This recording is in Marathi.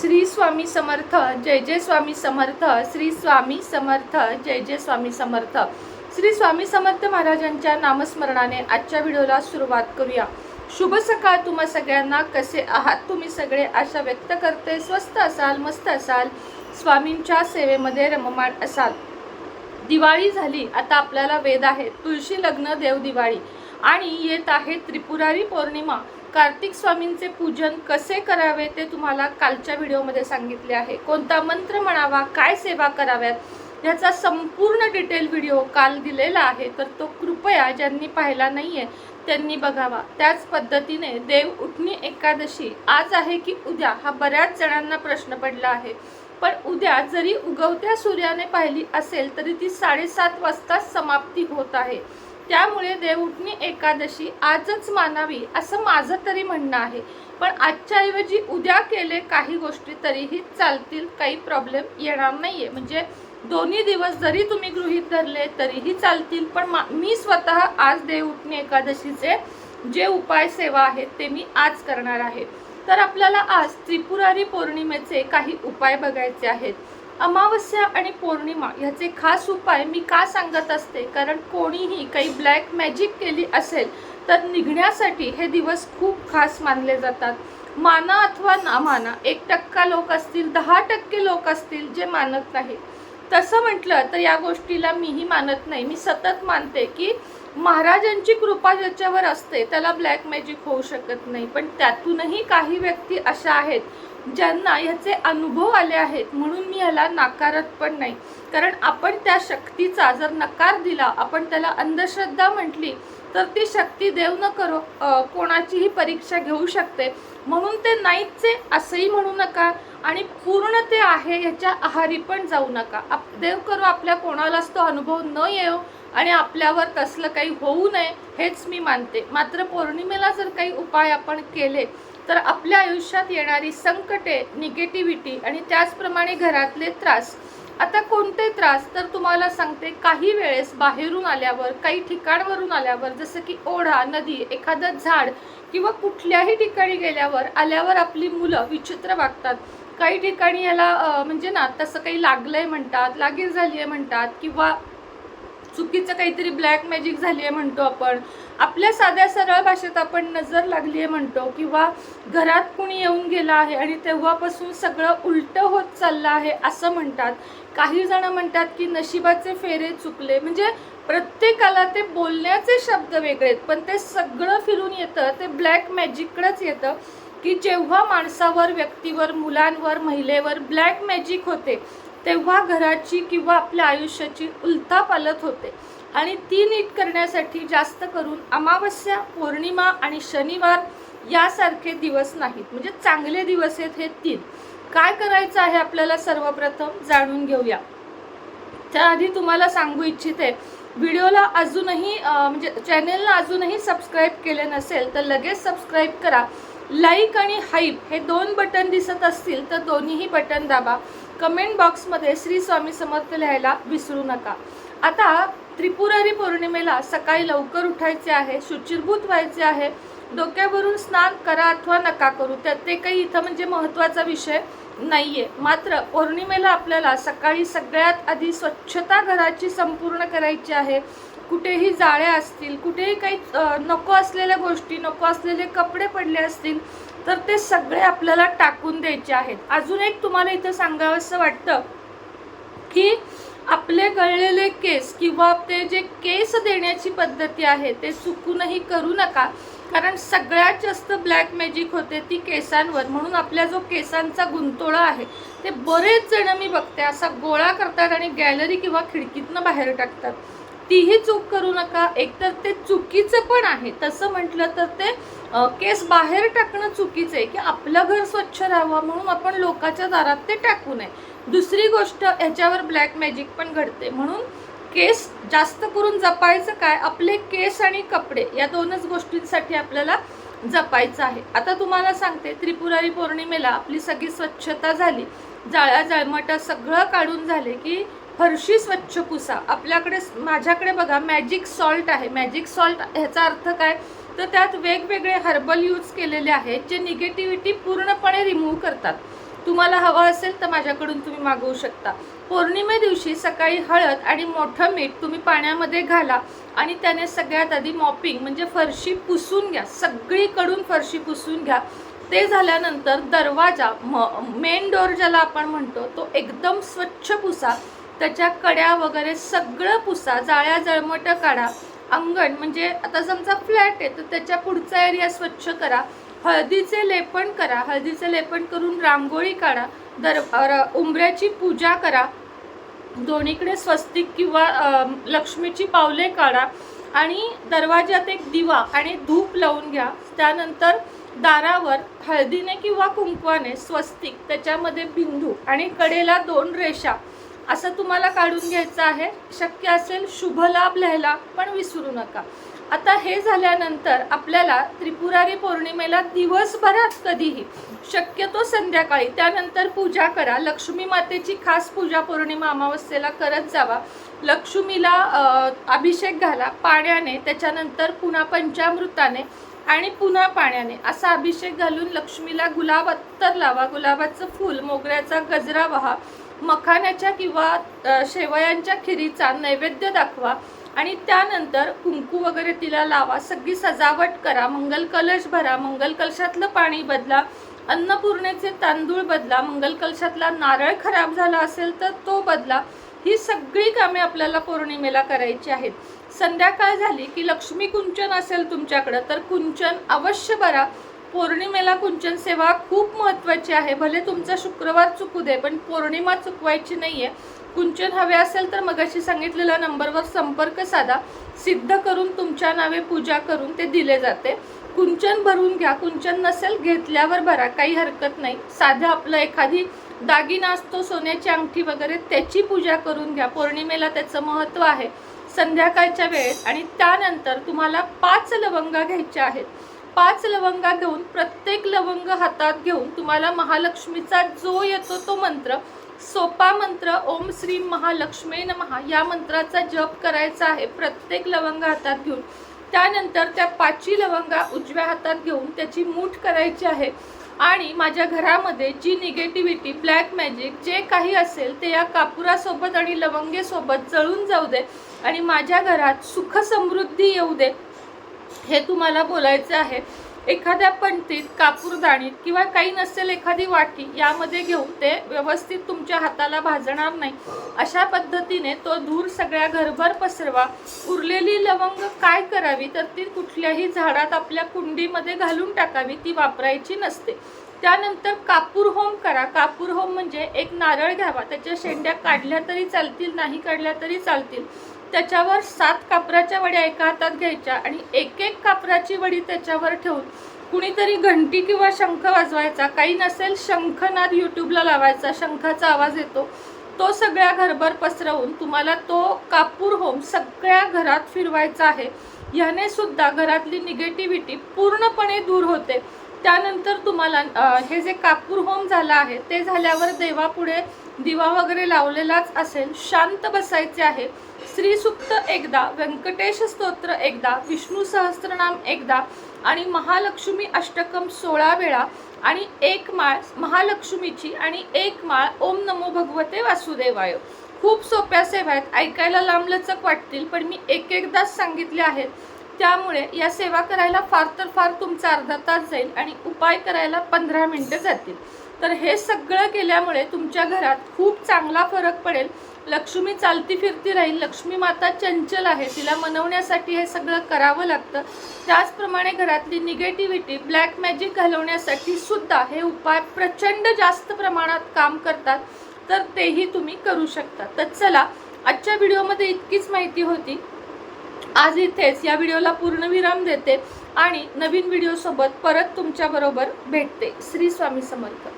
श्री स्वामी समर्थ जय जय स्वामी समर्थ श्री स्वामी समर्थ जय जय स्वामी समर्थ. श्री स्वामी समर्थ महाराजांच्या नामस्मरणाने आजच्या व्हिडिओला सुरुवात करूया. शुभ सकाळ तुम्हा सगळ्यांना. कसे आहात तुम्ही सगळे? आशा व्यक्त करते. स्वस्त असाल मस्त असाल. स्वामींच्या सेवेमध्ये रममाण असाल. दिवाळी झाली. आता आपल्याला वेद आहे. तुळशी लग्न देव दिवाळी. आणि येत आहे त्रिपुरारी पौर्णिमा. कार्तिक स्वामींचे पूजन कसे करावे ते तुम्हाला कालच्या व्हिडिओमध्ये सांगितले आहे. कोणता मंत्र म्हणावा काय सेवा कराव्यात याचा संपूर्ण डिटेल व्हिडिओ काल दिलेला आहे. तर तो कृपया ज्यांनी पाहिला नाही आहे त्यांनी बघावा. त्याच पद्धतीने देव उठणी एकादशी आज आहे की उद्या हा बऱ्याच जणांना प्रश्न पडला आहे. पण उद्या जरी उगवत्या सूर्याने पाहिली असेल तरी ती साडेसात वाजता समाप्ती होत आहे. त्यामुळे देवउठणी एकादशी आजच मानावी असं माझं तरी म्हणणं आहे. पण आजच्या ऐवजी उद्या केले काही गोष्टी तरीही चालतील काही प्रॉब्लेम येणार नाही आहे म्हणजे दोन्ही दिवस जरी तुम्ही गृहीत धरले तरीही चालतील पण मा- मी स्वतः आज देवउठणी एकादशीचे जे उपाय सेवा आहेत ते मी आज करणार आहे. तर आपल्याला आज त्रिपुरारी पौर्णिमेचे काही उपाय बघायचे आहेत. अमावस्या आणि पौर्णिमा ह्याचे खास उपाय मी का सांगत असते? कारण कोणीही काही ब्लॅक मॅजिक केली असेल तर निघण्यासाठी हे दिवस खूप खास मानले जातात. माना अथवा ना माना एक टक्का लोक असतील दहा टक्के लोक असतील जे मानत नाही तसं म्हटलं तर या गोष्टीला मीही मानत नाही. मी सतत मानते की महाराजांची कृपा ज्याच्यावर असते त्याला ब्लॅक मॅजिक होऊ शकत नाही. पण त्यातूनही काही व्यक्ती अशा आहेत ज्यांना ह्याचे अनुभव आले आहेत म्हणून मी ह्याला नाकारत पण नाही. कारण आपण त्या शक्तीचा जर नकार दिला आपण त्याला अंधश्रद्धा म्हटली तर ती शक्ती देव न करो कोणाचीही परीक्षा घेऊ शकते. म्हणून ते नाहीचे असंही म्हणू नका आणि पूर्ण ते आहे ह्याच्या आहारी पण जाऊ नका. आप देव करो आपल्या कोणालाच तो अनुभव न येऊ आणि आपल्यावर तसलं काही होऊ नये हेच मी मानते. मात्र पौर्णिमेला जर काही उपाय आपण केले तर आपल्या आयुष्यात येणारी संकटे निगेटिव्हिटी आणि त्याचप्रमाणे घरातले त्रास आता कोणते त्रास? तर तुम्हाला सांगते काही वेळेस बाहेरून आल्यावर काही ठिकाणवरून आल्यावर जसं की ओढा नदी एखादं झाड किंवा कुठल्याही ठिकाणी गेल्यावर आल्यावर आपली मुलं विचित्र वागतात. काही ठिकाणी याला म्हणजे ना तसं काही लागलंय म्हणतात लागीर झाली आहे म्हणतात किंवा चुकीचं काहीतरी ब्लॅक मॅजिक झाली आहे म्हणतो आपण. आपल्या साध्या सरळ भाषेत आपण नजर लागली आहे म्हणतो किंवा घरात कुणी येऊन गेला आहे आणि तेव्हापासून सगळं उलटं होत चाललं आहे असं म्हणतात. काही जण म्हणतात की नशिबाचे फेरे चुकले. म्हणजे प्रत्येकाला ते बोलण्याचे शब्द वेगळे आहेत पण ते सगळं फिरून येतं ते ब्लॅक मॅजिककडंच येतं की जेव्हा माणसावर व्यक्तीवर मुलांवर महिलेवर ब्लॅक मॅजिक होते तेव्हा घराची किंवा आपल्या आयुष्याची उलथापालत होते. आणि ती नीट करण्यासाठी जास्त करून अमावस्या पौर्णिमा आणि शनिवार यासारखे दिवस नाहीत. म्हणजे चांगले दिवस आहेत हे तीन. काय करायचं आहे आपल्याला सर्वप्रथम जाणून घेऊया. त्याआधी तुम्हाला सांगू इच्छिते व्हिडिओला अजूनही म्हणजे चॅनेलला अजूनही सबस्क्राईब केले नसेल तर लगेच सबस्क्राईब करा. लाईक आणि हाईप हे दोन बटन दिसत असतील तर दोन्हीही बटन दाबा. कमेंट बॉक्समध्ये श्री स्वामी समर्थ लिहायला विसरू नका. आता त्रिपुरारी पौर्णिमेला सकाळी लवकर उठायचे आहे शुचिरभूत व्हायचे आहे. डोक्यावरून स्नान करा अथवा नका करू त्या ते काही इथं म्हणजे महत्त्वाचा विषय नाही आहे मात्र पौर्णिमेला आपल्याला सकाळी सगळ्यात आधी स्वच्छता घराची संपूर्ण करायची आहे. कुठेही जाळ्या असतील कुठेही काही नको असलेल्या गोष्टी नको असलेले कपडे पडले असतील तर ते सगळे आपल्याला टाकून द्यायचे आहेत. अजून एक तुम्हाला इथं सांगावंसं वाटतं की आपले गळलेले केस किंवा ते जे केस देण्याची पद्धती आहे ते चुकूनही करू नका. कारण सगळ्यात जास्त ब्लॅक मॅजिक होते ती केसांवर. म्हणून आपल्या जो केसांचा गुंतोळा आहे ते बरेच जण मी बघते असा गोळा करतात आणि गॅलरी किंवा खिडकीतनं बाहेर टाकतात. तीही चूक करू नका. एकतर ते चुकीचं पण आहे. तसं म्हटलं तर ते केस बाहेर टाकणं चुकीचं आहे की आपलं घर स्वच्छ राहावं म्हणून आपण लोकांच्या दारात ते टाकू नये. दुसरी गोष्ट ह्याच्यावर ब्लॅक मॅजिक पण घडते. म्हणून केस जास्त करून जपायचं काय? आपले केस आणि कपडे या दोनच गोष्टींसाठी आपल्याला जपायचं आहे. आता तुम्हाला सांगते त्रिपुरारी पौर्णिमेला आपली सगळी स्वच्छता झाली. जाळ्या जळमटा सगळं काढून झाले की फरशी स्वच्छ पुसा. आपल्याकडे माझ्याकडे बघा मॅजिक सॉल्ट आहे. मॅजिक सॉल्ट ह्याचा अर्थ काय? तर त्यात वेगवेगळे हर्बल यूज केलेले आहेत जे निगेटिव्हिटी पूर्णपणे रिमूव्ह करतात. तुम्हाला हवं असेल तर माझ्याकडून तुम्ही मागवू शकता. पौर्णिमे दिवशी सकाळी हळद आणि मोठं मीठ तुम्ही पाण्यामध्ये घाला आणि त्याने सगळ्यात आधी मॉपिंग म्हणजे फरशी पुसून घ्या. सगळीकडून फरशी पुसून घ्या. ते झाल्यानंतर दरवाजा म मेन डोर ज्याला आपण म्हणतो तो एकदम स्वच्छ पुसा. त्याच्या कड्या वगैरे सगळं पुसा. जाळ्या जळमटं काढा. अंगण म्हणजे आता समजा फ्लॅट आहे तर त्याच्या पुढचा एरिया स्वच्छ करा. हळदीचे लेपन करा. हळदीचे लेपन करून रांगोळी काढा. दर र- उंबऱ्याची पूजा करा. दोन्हीकडे स्वस्तिक किंवा लक्ष्मीची पावले काढा. आणि दरवाज्यात एक दिवा आणि धूप लावून घ्या. त्यानंतर दारावर हळदीने किंवा कुंकवाने स्वस्तिक त्याच्यामध्ये बिंदू आणि कडेला दोन रेषा. असं तुम्हाला काढून घ्यायचं आहे. शक्य असेल शुभ लाभ लिहायला पण विसरू नका. आता हे झाल्यानंतर आपल्याला त्रिपुरारी पौर्णिमेला दिवसभरात कधीही शक्यतो संध्याकाळी त्यानंतर पूजा करा. लक्ष्मी मातेची खास पूजा पौर्णिमा अमावस्येला करत जावा. लक्ष्मीला अभिषेक घाला पाण्याने त्याच्यानंतर पुन्हा पंचामृताने आणि पुन्हा पाण्याने. असा अभिषेक घालून लक्ष्मीला गुलाब अत्तर लावा. गुलाबाचं फूल मोगऱ्याचा गजरा वहा. मखाण्याच्या किंवा शेवयांच्या खिरीचा नैवेद्य दाखवा आणि त्यानंतर कुंकू वगैरे तिला लावा. सगळी सजावट करा. मंगल कलश भरा. मंगल कलशातलं पाणी बदला. अन्नपूर्णेचे तांदूळ बदला. मंगल कलशातला नारळ खराब झाला असेल तर तो बदला. ही सगळी कामे आपल्याला पौर्णिमेला करायची आहेत. संध्याकाळ झाली की लक्ष्मी कुंचन असेल तुमच्याकडं तर कुंचन अवश्य भरा. पौर्णिमेला कुंचन सेवा खूप महत्त्वाची आहे. भले तुमचा शुक्रवार चुकू दे पण पौर्णिमा चुकवायची नाही आहे कुंचन हवे असेल तर मगाशी सांगितलेल्या नंबरवर संपर्क साधा. सिद्ध करून तुमच्या नावे पूजा करून ते दिले जाते. कुंचन भरून घ्या. कुंचन नसेल घेतल्यावर भरा. काही हरकत नाही. साधं आपलं एखादी दागिना असतो सोन्याची अंगठी वगैरे त्याची पूजा करून घ्या. पौर्णिमेला त्याचं महत्त्व आहे. संध्याकाळच्या वेळेत आणि त्यानंतर तुम्हाला पाच लवंगा घ्यायच्या आहेत. पाच लवंगा घेऊन प्रत्येक लवंग हातात घेऊन तुम्हाला महालक्ष्मीचा जो येतो तो मंत्र सोपा मंत्र ओम श्री महालक्ष्मी नमहा या मंत्राचा जप करायचा आहे प्रत्येक लवंग हातात घेऊन. त्यानंतर त्या पाचवी लवंगा उजव्या हातात घेऊन त्याची मूठ करायची आहे. आणि माझ्या घरामध्ये जी निगेटिव्हिटी ब्लॅक मॅजिक जे काही असेल ते या कापुरासोबत आणि लवंगेसोबत जळून जाऊ दे आणि माझ्या घरात सुख समृद्धी येऊ दे. हे तुम्हाला बोलायचं आहे. एखाद्या पणतीत कापूरदाणीत किंवा काही नसेल एखादी वाटी यामध्ये घेऊन ते व्यवस्थित तुमच्या हाताला भाजणार नाही. अशा पद्धतीने तो धूर सगळ्या घरभर पसरवा. उरलेली लवंग काय करावी? तर ती कुठल्याही झाडात आपल्या कुंडीमध्ये घालून टाकावी ती वापरायची नसते. त्यानंतर कापूर होम करा. कापूर होम म्हणजे एक नारळ घ्यावा. त्याच्या शेंड्या काढल्या तरी चालतील नाही काढल्या तरी चालतील. त्याच्यावर सात कापराच्या वड्या एका हातात घ्यायच्या आणि एक एक कापराची वडी त्याच्यावर ठेवून कुणीतरी घंटी किंवा शंख वाजवायचा. काही नसेल शंखनाद यूट्यूबला लावायचा. शंखाचा आवाज येतो. तो सगळ्या घरभर पसरवून तुम्हाला तो कापूर होम सगळ्या घरात फिरवायचा आहे. ह्याने सुद्धा घरातली निगेटिव्हिटी पूर्णपणे दूर होते. त्यानंतर तुम्हाला हे जे कापूर होम झालं आहे ते झाल्यावर देवापुढे दिवा वगैरे लावलेलाच असेल. शांत बसायचे आहे. श्रीसुक्त एकदा व्यंकटेश स्तोत्र एकदा विष्णू सहस्त्रनाम एकदा आणि महालक्ष्मी अष्टकम सोळा वेळा आणि एक माळ महालक्ष्मीची आणि एक माळ ओम नमो भगवते वासुदेवाय. खूप सोप्या सेवा आहेत ऐकायला लांबलचक वाटतील पण मी एक एकदाच सांगितले आहेत. त्यामुळे या सेवा करायला फार तर फार तुमचा अर्धा तास जाईल आणि उपाय करायला पंधरा मिनटं जातील. तर हे सगळं केल्यामुळे तुमच्या घरात खूप चांगला फरक पडेल. लक्ष्मी चालती फिरती राहील. लक्ष्मी माता चंचल आहे. तिला मनवण्यासाठी हे सगळं करावं लागतं. त्याचप्रमाणे घरातली निगेटिव्हिटी ब्लॅक मॅजिक घालवण्यासाठी सुद्धा हे उपाय प्रचंड जास्त प्रमाणात काम करतात. तर तेही तुम्ही करू शकता. तर चला आजच्या व्हिडिओमध्ये इतकीच माहिती होती. आज इथेच या व्हिडिओला पूर्णविराम देते आणि नवीन व्हिडिओसोबत परत तुमच्याबरोबर भेटते. श्री स्वामी समर्थ.